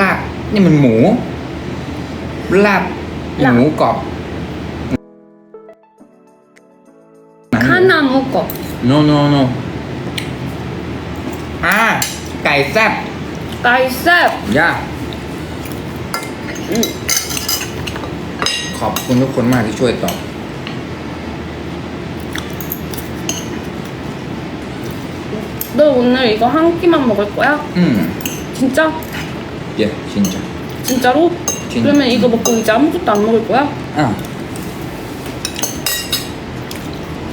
ลาบ นี่มันหมู ลาบ ลาบ หมูกรอบหนังหมู 하나 먹어. no no no อ่า ไก่แซ่บ 나이스. ย่า 응. ขอบคุณทุกคนมากที่ช่วยตอบ 너 오늘 이거 한 끼만 먹을 거야? อืม 진짜? เย้ชินจ้ะ 진짜로? 진- 그러면 이거 먹고 이제 아무것도 안 먹을 거야? อ้าว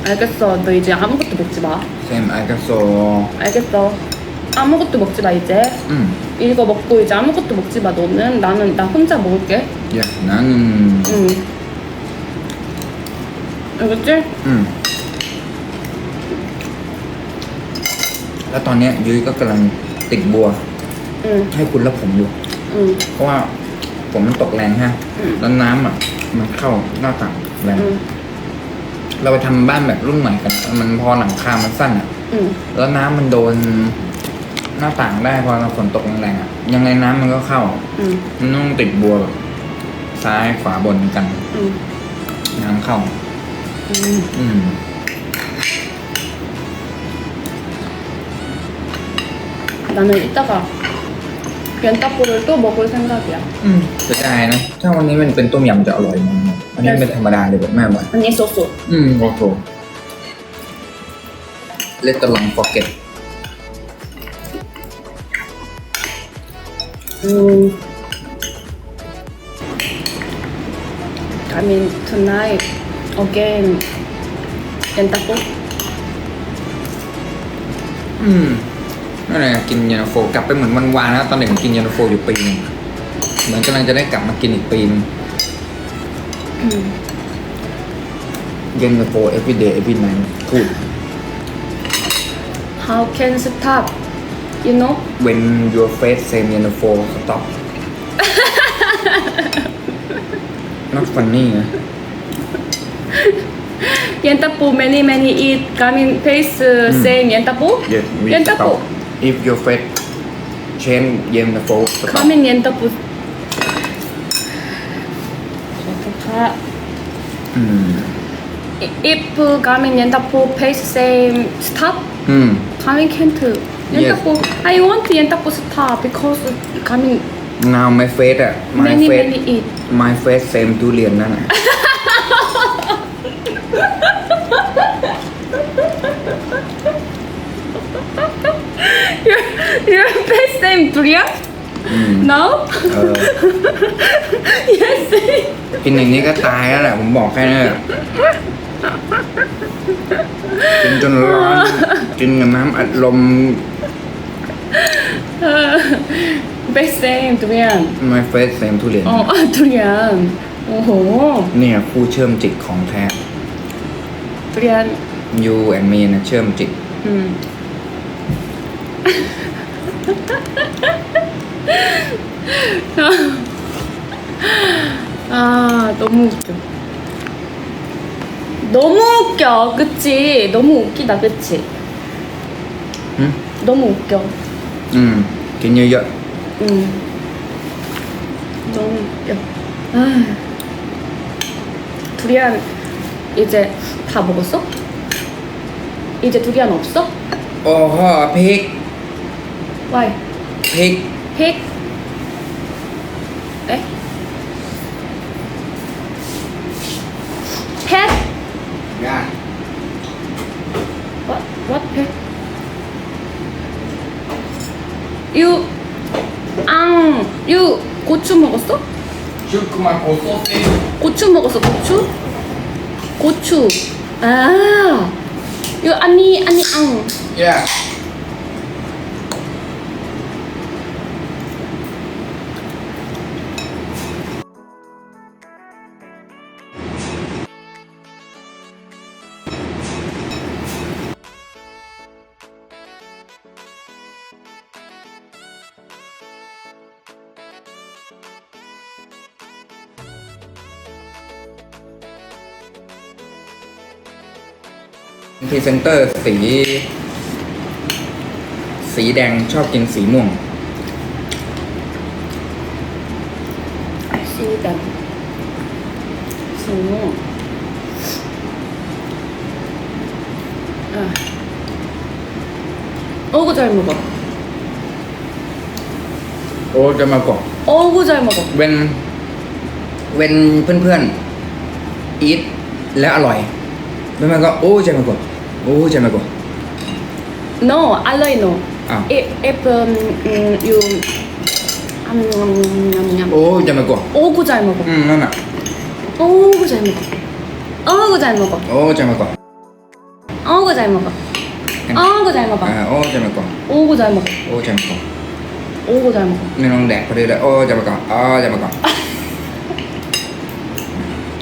알겠어. 너 이제 아무것도 먹지 마. เซมไอกัสโซ 알겠어. 아무것도 먹지 마 이제. อืม 이거 먹고 이제 아무것도 먹지 마. 너는 나는 나 혼자 먹을게. เย้นั้น 응. 알겠지? อืม แล้วตอนเนี้ยยุ้ยก็กำลังติดบัว 응. ให้คุณและผมอยู่ 응. เพราะว่าผมมันตกแรงฮะ อืม แล้วน้ำอ่ะ มันเข้าหน้าต่างแรง 응. เราไปทำบ้านแบบรุ่นใหม่กัน มันพอหลังคา มันสั้นอ่ะ 응. แล้วน้ำมันโดนหน้าต่างได้พอเราฝนตกแรงๆอ่ะ ยังไงน้ำมันก็เข้า 응. มันต้องติดบัวแบบซ้ายขวาบนกัน 응. น้ำเข้า 응. อืม 나는 이따가 렌따뽀를 또 먹을 생각이야. อืมเสียดายนะ ถ้าวันนี้มันเป็นต้มยำจะอร่อยมากอันนี้เป็นธรรมดาเลยแบบแม่บอก 아니 소스. อืมโอ้โหเล่นตะลองฟอกเก็ต 음. Coming tonight again. 렌따뽀. อืม นั่นแหละกินเยนโฟกลับไปเหมือนวันวานนะตอนเด็กกินเยนโฟอยู่ปีหนึ่งเหมือนกำลังจะได้กลับมากินอีกปีนึงเย็นโฟ every day every night ถูก How can stop you know when your face same เยนโฟ stop not funny นยันตาปู many many eat กามินเ face same ยันตาปูยันตาปู if your friend chain เย็นตาโฟสต๊อก the Yentopus. If ramen Yentopus pays same stop, hmm. อืม in can't. Yentopus. I want Yentopus stop because ramen now my face อะ uh, my face many eat. my face same ทุเรียนนั่นอะ Your best name Durian? No? yes. กินอย่างนี้ก็ตายแล้วแหละผมบอกแค่นี้กินจนร้อนกินกับน้ำอัดลม Best name Durian. ไม่เฟสเซมทุเรียน อ๋อ Durian. โอ้โห เนี่ยคู่เชื่อมจิตของแท้ Durian. ยู and me นะเชื่อมจิต อืม 아 너무 웃겨. 너무 웃겨. 그치? 너무 웃기다 그치? 응? 너무 웃겨. 응. Can you 응. 너무 웃겨. 아 두리안 이제 다 먹었어? 이제 두리안 없어? 어허 백 빨리. 100. 에? 팻. 야. What? What 100? 유, 앙, 유, 고추 먹었어? 고추 먹었어, 고추? 고추. 아. 유, 아니, 아니, 앙. Yeah. รีเซนเตอร์สี สีแดงชอบกินสีม่วง see them. So, 아. 어구 잘 먹어. โอ้จะมาก่อน 어구 잘 먹어. เวนเวนเพื่อนๆอีทและอร่อยเพื่อนๆก็โอ้จะมาก่อนโอ้จะมาก่อ ou jamais bon Non, à l'œil non. Ah. Et, et um, you... Um, um, um, um. ou jamais bon 오고 잘 먹어. 음, non, non. 오고 잘 먹어. 어고 잘 먹어. ou jamais bon 어고 잘 먹어. 어고 잘 먹어. à, ou jamais bon 오고 잘 먹어. ou jamais bon 오고 잘 먹어. nên ông đẹp đi là ô chào bà con ô chào bà con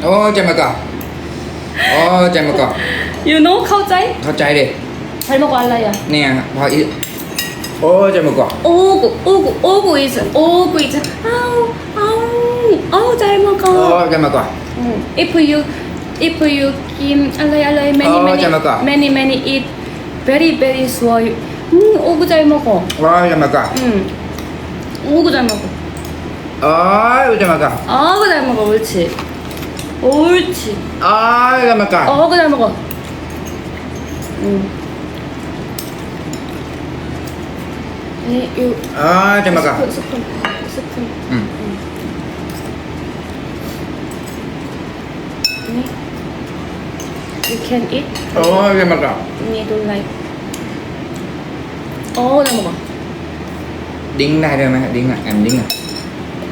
ô chào bà con ô chào bà con นอ๋อจะมาก่อนโอ้จะมาก่อนโอ้จะมาก่อน You know 카우짜이? เข้าใจดิ 잘 먹어 알라야. เนี่ยพออีทโอ้จะมาก่อน 오구 오구 오구 is 오구 is 아우 아우 아우 잘 โอ้ 먹어. จะมาก่อน 응. If you if you give 알라이 알라이 many 어, many 잘 먹어. many many eat very very slow. 응 오구 잘 먹어. โอ้จะมาก่อน 응. 오구 잘 먹어. โอ้จะมาก่อน 아구 잘 먹어. 옳지. 옳지. โอ้จะมาก่อน 아구 잘 먹어. 음. 아, 잘 먹어. 스푼, 스푼. 스푼. 음. 음. You can eat. 어, 잘 먹어. Me don't like. 어, 잘 먹어. Đính này đây mày, đính này, em đính này.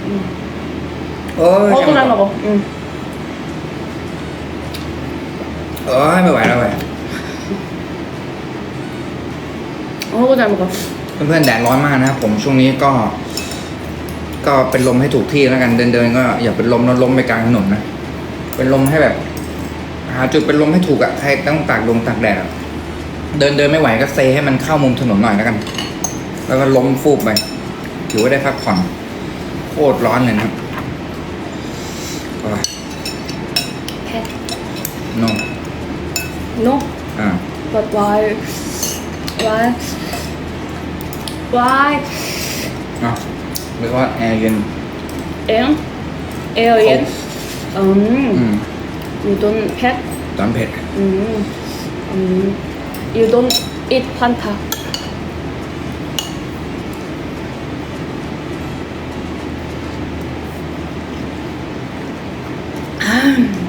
Ừ. Ôi, 어, 잘 먹어. 응. 어, 해봐, 해봐. เข้าใจมันก่อนเพื่อนๆแดดร้อนมากนะครับผมช่วงนี้ก็ ก็เป็นลมให้ถูกที่แล้วกันเดินเดินก็อย่าเป็นลมนอนล้มไปกลางถนนนะเป็นลมให้แบบ หาจุดเป็นลมให้ถูกอะใครต้องตากลมตากแดดเดินเดินไม่ไหวก็เซให้มันเข้ามุมถนนหน่อยแล้วกัน แล้วก็ล้มฟูบไปถือว่าได้พักผ่อนโคตรร้อนเลยนะแพทโนโนอ่า but why why Why? เนาะหรือว่าแอร์เย็น Air? Air yen? Um, อืม you don't pet? ตอนเผ็ด Um, um, you don't eat panta?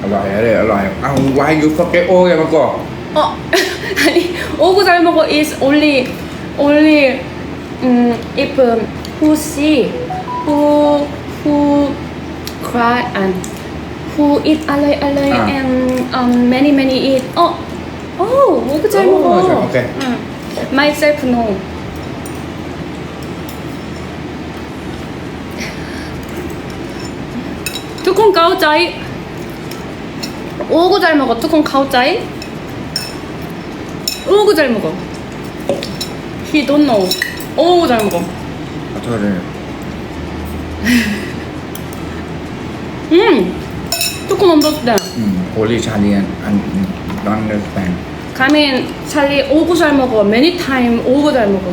อร่อยเลยอร่อยเอาไว้ยูฟเกโออย่ามาก่อน 어, 아니, 오구 잘 먹어 is only, only, um, if um, who see, who, who cry and who eat alay alay 아. and um, many many eat. 어, oh, 오구 잘 오, 먹어. 잘, 오케이. 응. Myself no. 뚜껑 까우짜이. 오구 잘 먹어. 뚜껑 까우짜이. 오구 잘 먹어. He don't know. 오구 잘 먹어. ขอโทษเลย 음. 뚜껑 얹었을 때. อืมโฮลี่ชาเลียนอันดอนเดอร์แปน 가면 찰리 오구 잘 먹어. Many time 오구 잘 먹어.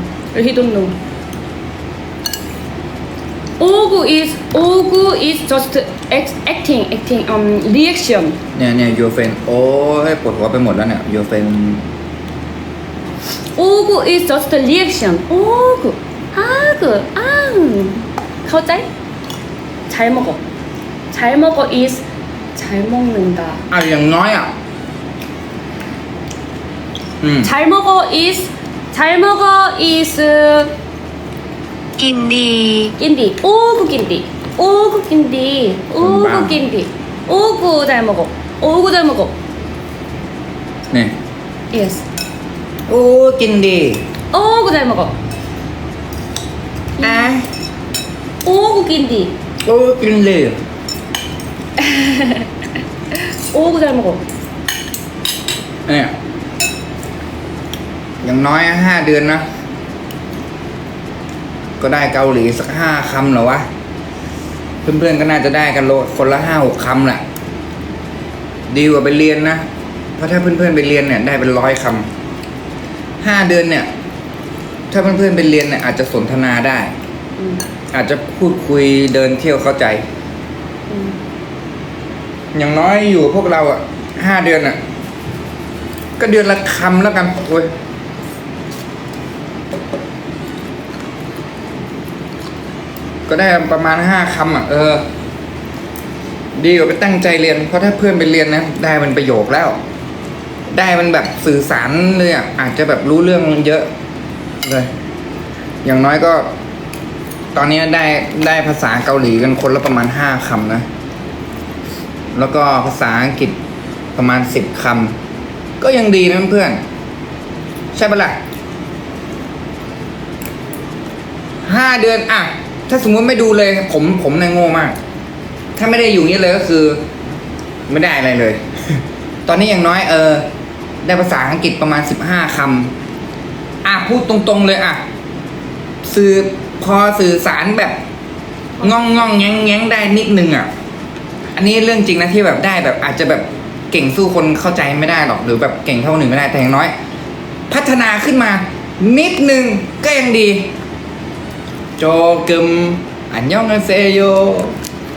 He don't know. 오구 is 오구 is just act, acting acting um reaction. เนี่ยเนี่ยยูเฟนโอ้ยปวดหัวไปหมดแล้วเนี่ยยูเฟน 오구 is just reaction. 오구 아구 앙. 가오짜이? 잘 먹어. 잘 먹어 is 잘 먹는다. อ่ะอย่างน้อยอ่ะ อืม 잘 먹어 is 잘 먹어 is กินดี 낀디 오구 낀디 오구 낀디 오구 금방. 낀디 오구 잘 먹어 오구 잘 먹어 เนี่ย yes โอ้กินดี 오구 잘 먹어 อ่ะ 오구 낀디 โอ้กินดี 오구 잘 먹어 เนี่ยอย่างน้อยห้าเดือนนะ ก็ได้เกาหลีสักห้าคำเหรอวะ เพื่อนๆก็น่าจะได้กันโลคนละห้าหกคำแหละ ดีกว่าไปเรียนนะ เพราะถ้าเพื่อนๆไปเรียนเนี่ย ได้เป็นร้อยคำ ห้าเดือนเนี่ย ถ้าเพื่อนๆไปเรียนเนี่ยอาจจะสนทนาได้ 음. อาจจะพูดคุยเดินเที่ยวเข้าใจ 음. อย่างน้อยอยู่พวกเราอะห้าเดือนอะ ก็เดือนละคำแล้วกันโอ้ยก็ได้ประมาณห้าคำอะ เออ ดีกว่าไปตั้งใจเรียน เพราะถ้าเพื่อนไปเรียนนะ ได้มันประโยคแล้ว ได้มันแบบสื่อสารเลยอะอาจจะแบบรู้เรื่องเยอะเลย อย่างน้อยก็ ตอนนี้ได้ได้ภาษาเกาหลีกันคนละประมาณห้าคำนะ แล้วก็ภาษาอังกฤษประมาณสิบคำก็ยังดีนะเพื่อนใช่ปะล่ะห้าเดือนอะถ้าสมมติไม่ดูเลย ผมผมในยโง่มาก ถ้าไม่ได้อยู่นี่เลยก็คือ ไม่ได้อะไรเลย ตอนนี้อย่างน้อยเออ ได้ภาษาอังกฤษประมาณสิบห้าคำอะพูดตรงๆเลยอะ สื่อพอสื่อสารแบบง่องง่องแง้งแง้งได้นิดนึงอะ อันนี้เรื่องจริงนะที่แบบได้แบบอาจจะแบบเก่งสู้คนเข้าใจไม่ได้หรอกหรือแบบเก่งเท่าหนึ่งไม่ได้แต่อย่างน้อย พัฒนาขึ้นมา นิดนึงก็ยังดี โจกึมอันยองเซโย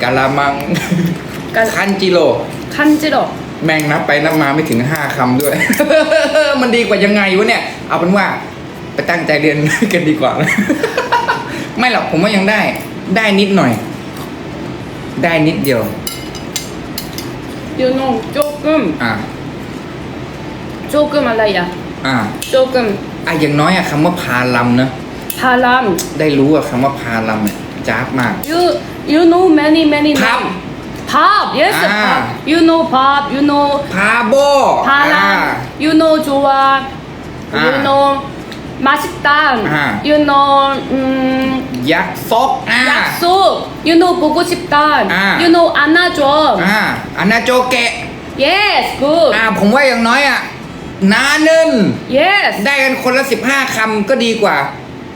กาลามังคันจิโรคันจิโร แม่งนับไปนับมาไม่ถึงห้าคำด้วย มันดีกว่ายังไงวะเนี่ย เอาเป็นว่า ไปตั้งใจเรียน กันดีกว่า ไม่หรอกผมว่ายังได้ ได้นิดหน่อย ได้นิดเดียว you know 조금 อ่า 조금 알라야 อ่า 조금 อ่ะอย่างน้อยอะคำว่าพาลำเนอะ 바람 ได้รู้อะคำว่าพาลำเนี่ยจ้าบมาก you you know many many 밥. name. 밥 yes 아. 밥 you know 밥 you know พาโบอ่า 바람 you know 좋아 you 아. know 맛있다 아. you know 음 ยักษ์ซกอ่า 약속 you know 보고 싶다 아. you know 안아줘 อ่าอันนาโจเกะ yes good อ่าผมว่าอย่างน้อยอะนาหนึ่ง yes ได้กันคนละสิบห้าคำก็ดีกว่า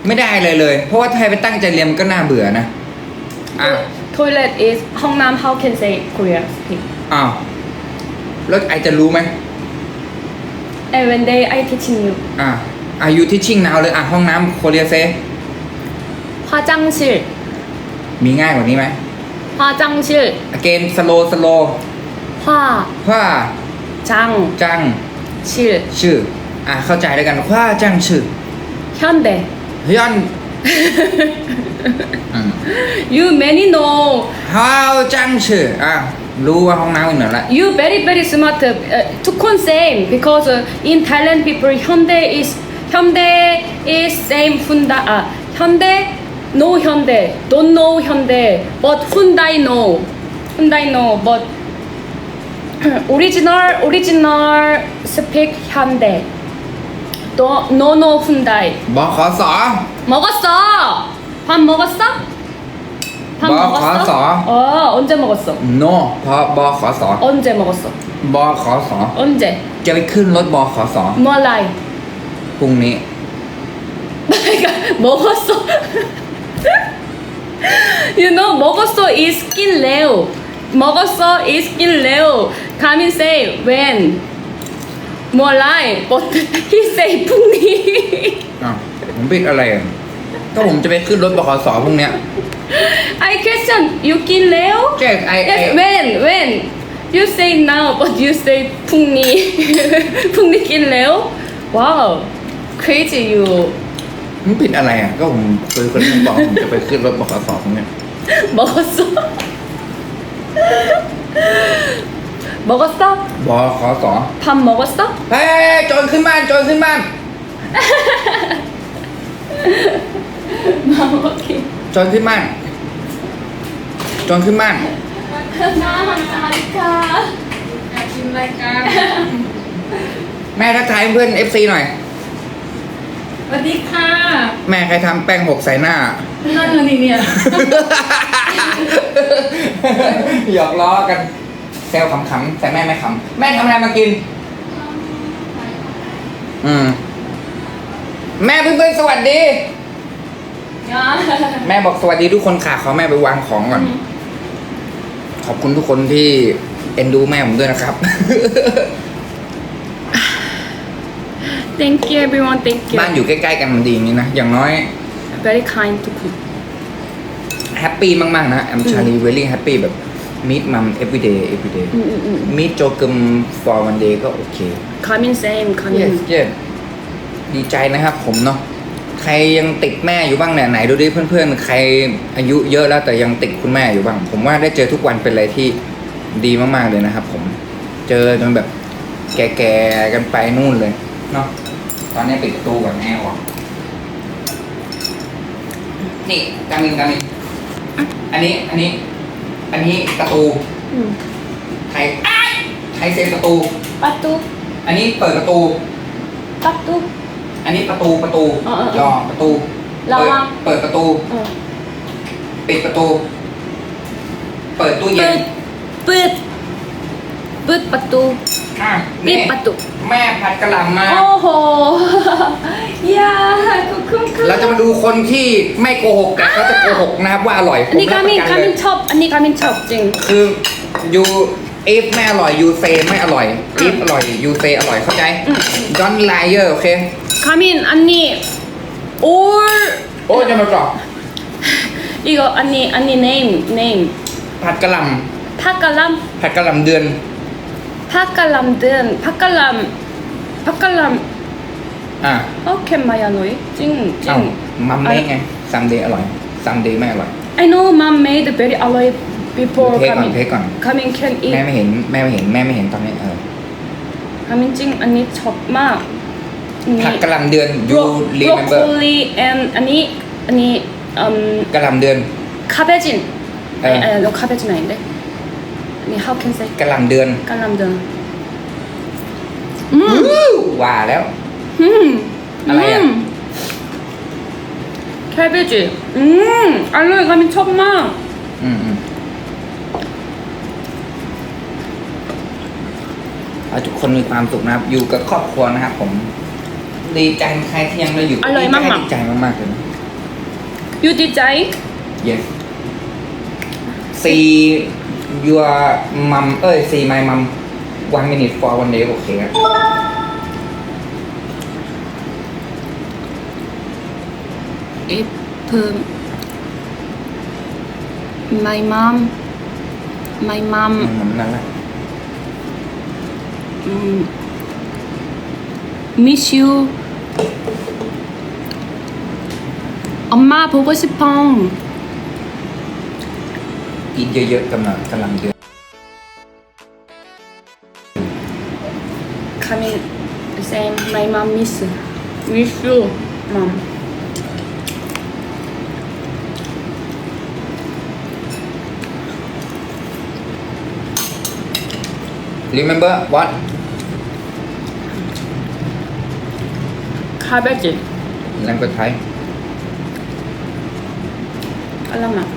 ไม่ได้เลยเลย เพราะว่าถ้าไปตั้งใจเรียนมันก็น่าเบื่อนะ อ่ะ toilet is Hongnam how can say Korea speak อ้าวแล้วไอจะรู้ไหม and when they I teaching you อ่ะอายุที่ชิงนาวเลยอ่ะห้องน้ำโคเรียเซ 화장실 มีง่ายกว่านี้ไหม 화장실 อเกนสโลสโล 화장 ว่าจัง 실 ชื่อ อ่ะเข้าใจแล้วกันว่าจังชื่อ 현대 ย้อนอืม You many know. How chance? À, lưu vào không nào nữa lại. You very very smart. Uh, to concern because uh, in Thailand people Hyundai is Hyundai is same Hyundai. Uh, Hyundai no Hyundai. Don't know Hyundai. But Hyundai know. Hyundai know. But original original speak Hyundai. 현대 no no no Hyundai บขส 먹었어 밥 먹었어 밥 뭐, 먹었어 봤어. 어 언제 먹었어 โนพอบขส 언제 먹었어 บขส 언제 จะไปขึ้นรถบขส 뭐라이 พรุ่งนี้ 그러니까 먹었어. you know 먹었어 is skin 레오. 먹었어 is skin 레오. 가민 say when. 뭐라이 but he say 풍니. อ้าวผมผิดอะไรอ่ะก็ผมจะไปขึ้นรถบขสพรุ่งเนี้ย I question you skin 레오? ใช่ไอไอ Yes when when. You say now but you say 풍니. 풍니 skin 레오? Wow. Crazy you. มันผิดอะไรอ่ะ ก็ผมเคยคนนึงบอกผมจะไปขึ้นรถบขสพรุ่งเนี้ย 먹었어? 먹었어? บขส 밥 먹었어? เฮ้ยโจรขึ้นบ้านโจรขึ้นบ้าน 오케이. โจรขึ้นบ้านโจรขึ้นบ้าน 나니까. ชิมรายการ แม่ทักทายเพื่อนเอฟซีหน่อย สวัสดีค่ะ แม่ใครทำแป้งหกใส่หน้า นั่นเลยเนี่ย หยอกล้อกัน แซวขำๆแต่แม่ไม่ขำแม่ทำอะไรมากิน อืม แม่เพื่อนๆสวัสดี 야. แม่บอกสวัสดีทุกคนค่ะขอแม่ไปวางของก่อน ขอบคุณทุกคนที่เอ็นดูแม่ผมด้วยนะครับ Thank you everyone. Thank you. บ้านอยู่ใกล้ๆกันมันดีอย่างนี้นะ อย่างน้อย Very kind to cook. แฮปปี้มากๆนะแอมชาลีเวลี่แฮปปี้แบบ meet mom every day every day อืมอืมอืม meet โจกึม for one day ก็โอเค coming same coming yes yes ดีใจนะครับผมเนาะใครยังติดแม่อยู่บ้างเนี่ยไหนดูดิเพื่อนๆ ใครอายุเยอะแล้วแต่ยังติดคุณแม่อยู่บ้าง ผมว่าได้เจอทุกวันเป็นอะไรที่ดีมากๆเลยนะครับผมเจอจนแบบแก่ๆกันไปนู่นเลยเนาะตอนนี้ปิดประตูก่อนแอร์ออกนี่กามินกามินอันนี้อันนี้ อันนี้ประตูอืมไทยอ้ายไทยเซนประตู ประตูอันนี้เปิดประตู ประตู อันนี้ประตูประตูเออเออเออยอประตูระวัง เปิดเปิดประตู เออปิดประตู เปิดตู้เย็เปินดเปิด เปิดประตูปิดประตู แม่ผัดกระหล่ำมา โอ้โห ยาขอบคุ้มค่ะเราจะมาดูคนที่ไม่โกหกกันเขาจะโกหกนะครับว่าอร่อยอันนี้รักามินปกามินชอบ อันนี้กามินชอบจริง คืออยู่เอฟไม่อร่อยยูเซไม่อร่อยเอฟอร่อยยูเซอร่อยเข้าใจดอนไลเยอร์โอเค กามินอันนี้ โอ้ยโอ้ยยังไม่กรอบอีกอันนี้อันนี้เนมเนมผัดกระหล่ผัดกระหล่ำผัดกระหล่ำเดือน 파깔람 든 파깔람 파깔람 อ่ะ how can my annoy 찡 เอ้า 찡 มัมเมไงซัมเดย์อร่อยซัมเดย์ไม่อร่อย I know mom made very alloy before เทก่อน coming เทก่อน coming can แม่ eat ไม่เห็นแม่ไม่เห็นแม่ไม่เห็นตอนนี้เออ coming 찡 아니 첩마 ผัดกะหล่ำเดือน you remember broccoli and 아니 아니 um กะหล่ำเดือน 카베진 에. 아니 아니 너 카베진 아닌데 아니 how can say กะหล่ำเดือน 깔람든 음 ว่าแล้ว 음. 알아요. 음. 캐베지. 음. 알로에 가면 천마. อืมอืมเอาทุกคนมีความสุขนะครับ อยู่กับครอบครัวนะครับผม ดีใจใครที่ยังไม่อยู่ อร่อยมากๆ ดีใจมากๆเลยนะ You did I? yes see your mom เอ้ย see my mom one minute for one day โอเคครับ If my mom, my อื mom มนั่นแหละ um, miss you. 엄마 보고 싶어. กินเยอะๆกำลังกำลังเดือด coming same my mom miss with you mom. รีเมมเบอร์วัด cabbage นั่นก็ใช้ alamak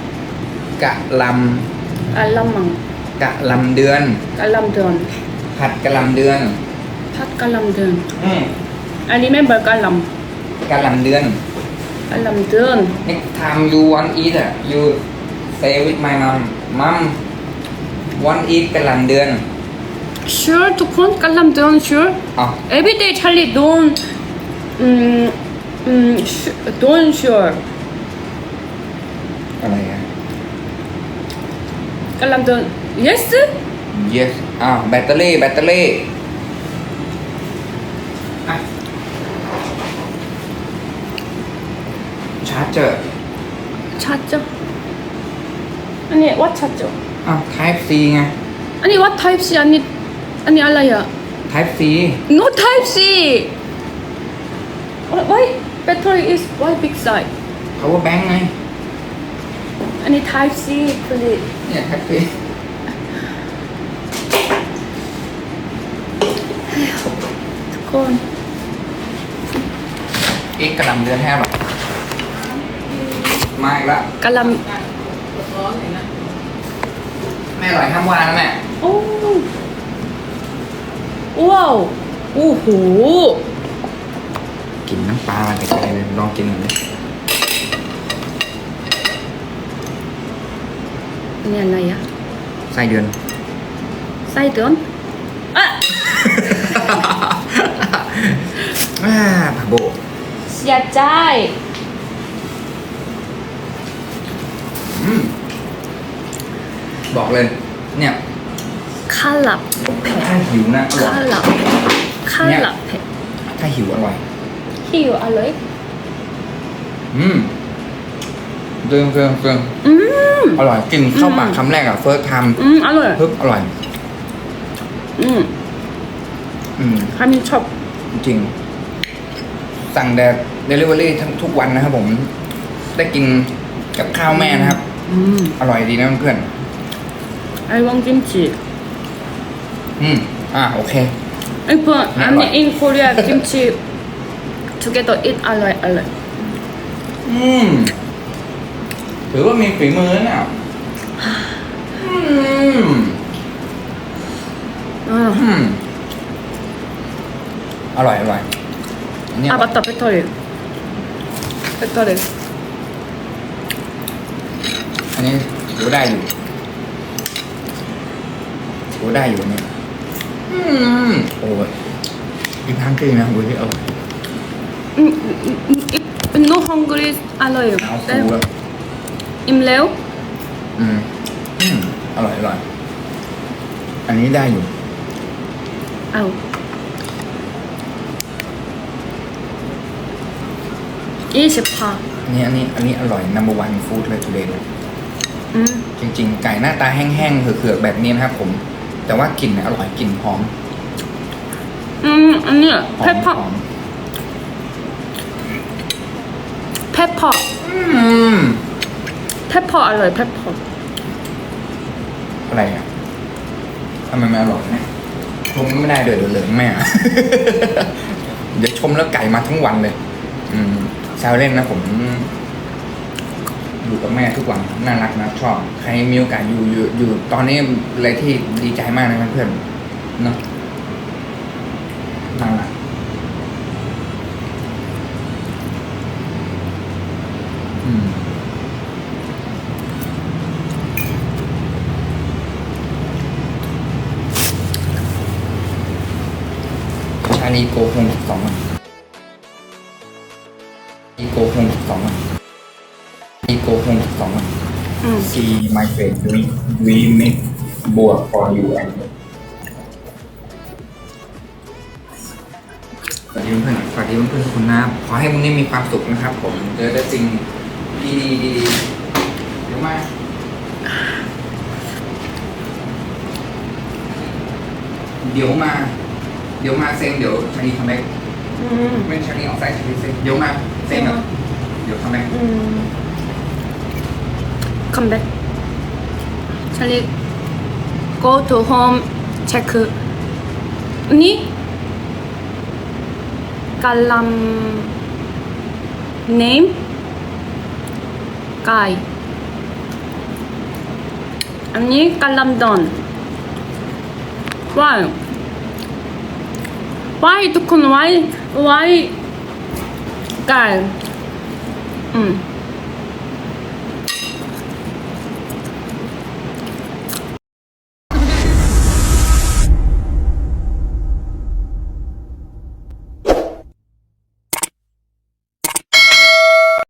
กะลำกะลำมังกะลำเดือนกะลำเดือนผัดกะลำเดือนผัดกะลำเดือนอันนี้ไม่เบอร์กะลำกะลำเดือนกะลำเดือน next time you want eat อะ you say with my mom mom want eat กะลำเดือน sure ทุกคนกะลำเดือน sure every day Charlie don't อืมอืม don't sure กำลังจะ yes. Yes อ้าวแบตเตอรี่แบตเตอรี่ชาร์จเจอร์ charger อันนี้ what charger อ้าว ah, type C ไง อันนี้ what type C? อันนี้อันนี้อะไรอ่ะ type C. No type C. Why battery is why big size? Power bank ไง อันนี้ Type C ผลิตเนี่ยแฮปปี้ทุกคนอีกกระลำเดือนแห้งหรอมาอีกละกะหล่แม่อร่อยห้ามว่านะแม่ำโอ้ว้าวโอ้โห กลินน้ำปลามันเป็นเลยลองกินหน่อยดิ นี่อะไรอะไส้เดือน ไส้เดือนอะอ่าผักโบเสียใจอบอกเลย เนี่ยข้าหลับเผ็ดถ้าหิวนะอร่อยข้าหลับข้าหลับเผ็ดถ้าหิวอร่อยหิวอร่อยอืม เรื่องเรื่องเรื่องอืมอร่อยกินเข้าปากคำแรกอะเฟิร์สทำอืมอร่อยเพิ่มอร่อย อืมอืมคามินชอบจริง สั่งแดดเดลิเวอรี่ทั้งทุกวันนะครับผม ได้กินกับข้าวแม่นะครับ อืมอร่อยดีนะเพื่อนไอ้วองกิมจิอืมอ่าโอเคไอ้เพื่อนอันนี้อิ in Korea กิมจิ together eat อร่อยอร่อยอืม ถือว่ามีฝีมือนะเนี่ยอืม 아, อืม อร่อยอร่อยอันนี้อ 아 ร่อย 맞다 배터리 배터리 อันนี้ถือว่าได้อยู่ถือว่าได้อยู่เนี่ย อืม โอ้ยอีกครั้งคือนะโอ้ยอร่อย 음, 음, 음, 음, no hungry 알로이 เอาฟู อิ่มแล้วอืมอร่อยอร่อย อันนี้ได้อยู่ เอาอีสิบพอนนี้อันนี้อันนี้อร่อย number one food เลยทุเรศอืมจริง ๆ ไก่หน้าตาแห้งๆเขือกแบบนี้นะครับผม แต่ว่ากลิ่นอร่อยกลิ่นหอมอืมอันนี้ยหอเผ็ดมพอหอเผ็ดพออืม แพทพออร่อยแพทพออะไรอะทำไมไม่อร่อยเนี่ยชมไม่ได้เดือดเหลืองแม่ เดี๋ยวชมแล้วไก่มาทั้งวันเลย อืมแซวเล่นนะผม อยู่กับแม่ทุกวันน่ารักนะชอบ ใครมีโอกาสอยู่อยู่อยู่ตอนนี้อะไรที่ดีใจมากนะเพื่อนเนาะน่ารักอืม ชาลีโกหงสองอะอีโกหงสองอะอีโกหงสองอะ 음. see my friend we we make บวก for you and สวัสดีเพื่อนๆสวัสดีเพื่อนๆทุกคนนะครับขอให้วันนี้มีความสุขนะครับ ผมเจอแต่สิ่งดีๆดีๆเดี๋ยวมาเดี๋ยวมา เดี๋ยวมาเซ็งเดี๋ยวชานีทำแบ็กอืมไม่ชานีออกสายชานีเซ็งเดี๋ยวมาเซ็งเดี๋ยวทำแบ็กอืมคัมแบ็กชาลี go to home check นี่กาลัม name กายอันนี้กาลัมดอนว้าว Why ทุกคน why why guy? 음.